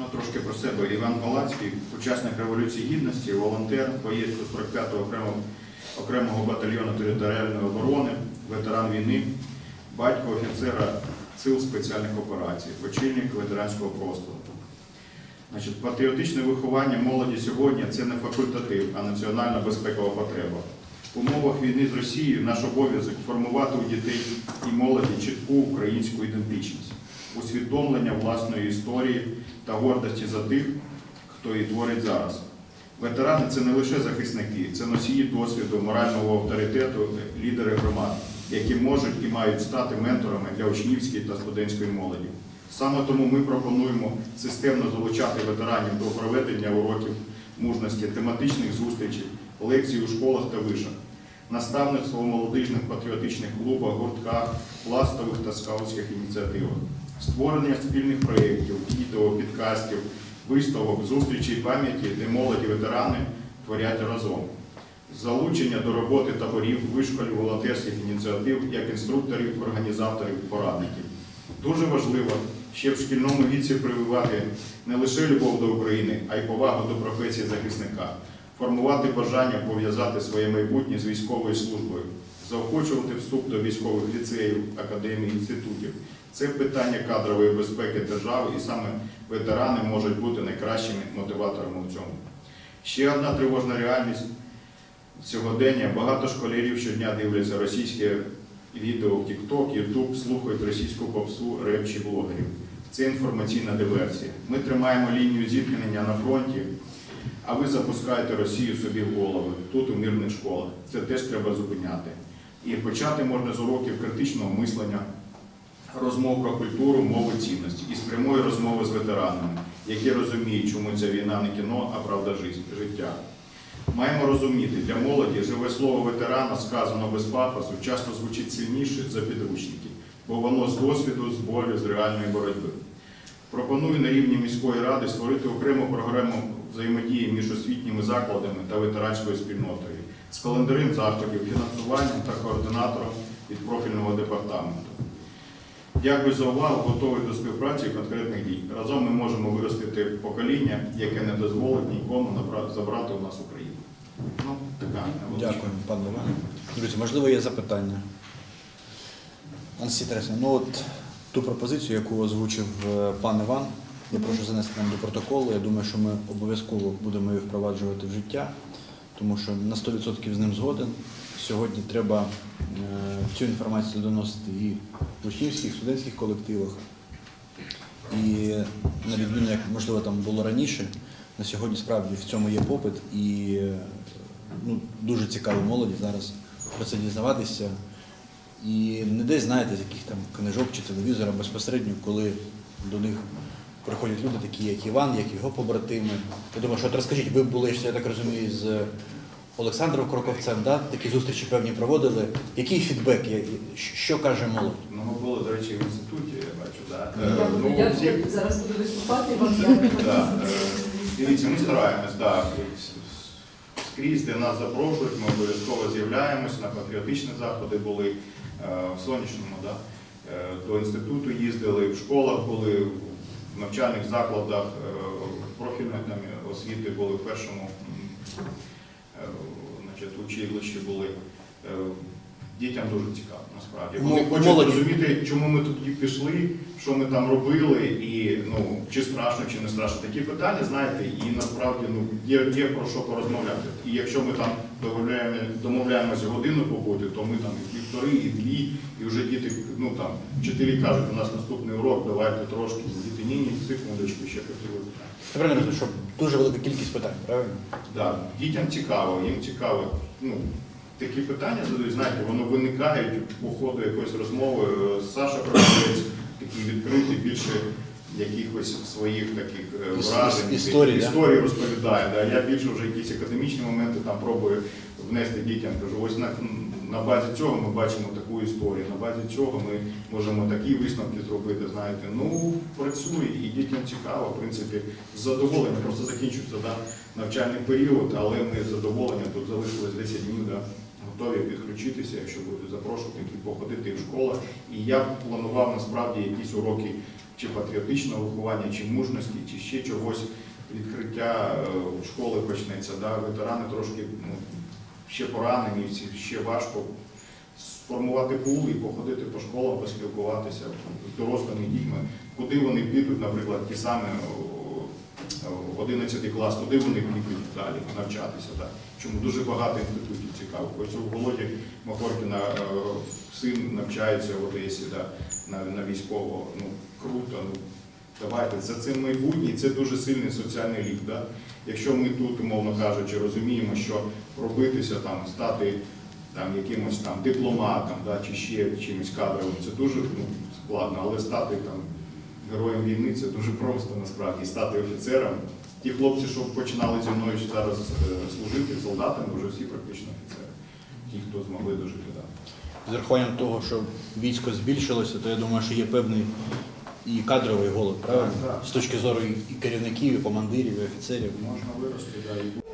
Ну, трошки про себе. Іван Галацький, учасник Революції Гідності, волонтер, боєць 45-го окремого, окремого батальйону територіальної оборони, ветеран війни, батько офіцера Сил спеціальних операцій, очільник ветеранського простору. Значить, патріотичне виховання молоді сьогодні це не факультатив, а національна безпекова потреба. В умовах війни з Росією наш обов'язок формувати у дітей і молоді чітку українську ідентичність, усвідомлення власної історії та гордості за тих, хто її творить зараз. Ветерани це не лише захисники, це носії досвіду, морального авторитету, лідери громад, які можуть і мають стати менторами для учнівської та студентської молоді. Саме тому ми пропонуємо системно залучати ветеранів до проведення уроків мужності, тематичних зустрічей, лекцій у школах та вишах, наставництво у молодіжних патріотичних клубах, гуртках, пластових та скаутських ініціативах, створення спільних проєктів, відео, підкастів, виставок, зустрічей пам'яті, де молоді ветерани творять разом. Залучення до роботи таборів, вишколів, волонтерських ініціатив як інструкторів, організаторів, порадників. Дуже важливо ще в шкільному віці прививати не лише любов до України, а й повагу до професії захисника, формувати бажання пов'язати своє майбутнє з військовою службою, заохочувати вступ до військових ліцеїв, академій, інститутів. Це питання кадрової безпеки держави, і саме ветерани можуть бути найкращими мотиваторами в цьому. Ще одна тривожна реальність сьогодення. Багато школярів щодня дивляться російське відео в TikTok, YouTube, слухають російську попсу, реп чи блогерів. Це інформаційна диверсія. Ми тримаємо лінію зіткнення на фронті, а ви запускаєте Росію собі в голови тут у мирних школах. Це теж треба зупиняти. І почати можна з уроків критичного мислення, розмов про культуру, мову цінності і з прямої розмови з ветеранами, які розуміють, чому ця війна не кіно, а правда життя- життя. Маємо розуміти, для молоді живе слово ветерана, сказано без пафосу, часто звучить сильніше за підручники, бо воно з досвіду, з болю, з реальної боротьби. Пропоную на рівні міської ради створити окрему програму взаємодії між освітніми закладами та ветеранською спільнотою з календарем заходів, фінансуванням та координатором від профільного департаменту. Дякую за увагу, готовий до співпраці і конкретних дій. Разом ми можемо виростити покоління, яке не дозволить нікому забрати у нас Україну. Ну, така. Дякую, пане Іване. Друзі, можливо, є запитання. Анастасія ну от ту пропозицію, яку озвучив е, пан Іван, я прошу занести нам до протоколу. Я думаю, що ми обов'язково будемо її впроваджувати в життя, тому що на 100% з ним згоден. Сьогодні треба е, цю інформацію доносити і в учнівських, студентських колективах. І на відміну, як можливо там було раніше, на сьогодні справді в цьому є попит і ну, дуже цікаво молоді зараз про це дізнаватися. І не десь знаєте, з яких там книжок чи телевізора безпосередньо, коли до них приходять люди, такі як Іван, як його побратими. Я думаю, що от розкажіть, ви були, я так розумію, з Олександром Кроковцем, да? такі зустрічі певні проводили. Який фідбек, що каже молодь? Ну, ми були, до речі, в інституті, я бачу, да? Е, Е, Я, ну, я всі- зараз буду виступати, вам. Да, е, Дивіться, ми стараємось, да. Скрізь, де нас запрошують, ми обов'язково з'являємось, на патріотичні заходи були е, в сонячному, да. Е, до інституту їздили, в школах були, в навчальних закладах, е, профільної там, освіти були в першому значить, училищі були. Дітям дуже цікаво, насправді. Вони Мо- хочуть розуміти, чому ми тут пішли, що ми там робили, і ну, чи страшно, чи не страшно. Такі питання, знаєте, і насправді ну, є, є про що порозмовляти. І якщо ми там домовляємо, домовляємося годину побути, то ми там і півтори, і дві, і вже діти, ну там, вчителі кажуть, у нас наступний урок, давайте трошки. Діти, ні, секундочку, ще хотіли питання. Я правильно розумію, що дуже велика кількість питань, правильно? Да, дітям цікаво, їм цікаво. Ну, такі питання задають, знаєте, воно виникають по ходу якоїсь розмови. Е, Саша Кравець такий відкритий, більше якихось своїх таких е, вражень, іс- історій, да? розповідає. Да. Я більше вже якісь академічні моменти там пробую внести дітям. Кажу, ось на, на базі цього ми бачимо таку історію, на базі цього ми можемо такі висновки зробити. Знаєте, ну працює і дітям цікаво, в принципі, з задоволенням. Просто закінчується да, навчальний період, але ми з задоволенням тут залишилось 10 днів. Да, Готові підключитися, якщо будуть запрошувати, походити в школах. І я планував насправді якісь уроки чи патріотичного виховання, чи мужності, чи ще чогось. Відкриття е, школи почнеться. Да? Ветерани трошки ну, ще поранені, ще важко сформувати пул і походити по школам, поспілкуватися з дорослими дітьми, куди вони підуть, наприклад, ті самі о, 11 клас, куди вони підуть далі навчатися. Так? Чому дуже багато інститутів цікавих. Ось у Володі Махоркіна е, син навчається в Одесі да, на, на військово. Ну, круто. Ну, давайте, це, це майбутнє, це дуже сильний соціальний лік. Да? Якщо ми тут, умовно кажучи, розуміємо, що робитися там, стати там якимось там дипломатом, да, чи ще чимось кадровим, це дуже ну, складно, але стати там героєм війни це дуже просто насправді. Стати офіцером. Ті хлопці, що починали зі мною зараз е, служити солдатами, вже всі практично офіцери. Ті, хто змогли дожити. Да. З урахуванням того, що військо збільшилося, то я думаю, що є певний і кадровий голод, правильно? Так, так. З точки зору і керівників, і командирів, і офіцерів. Можна вирости, да, і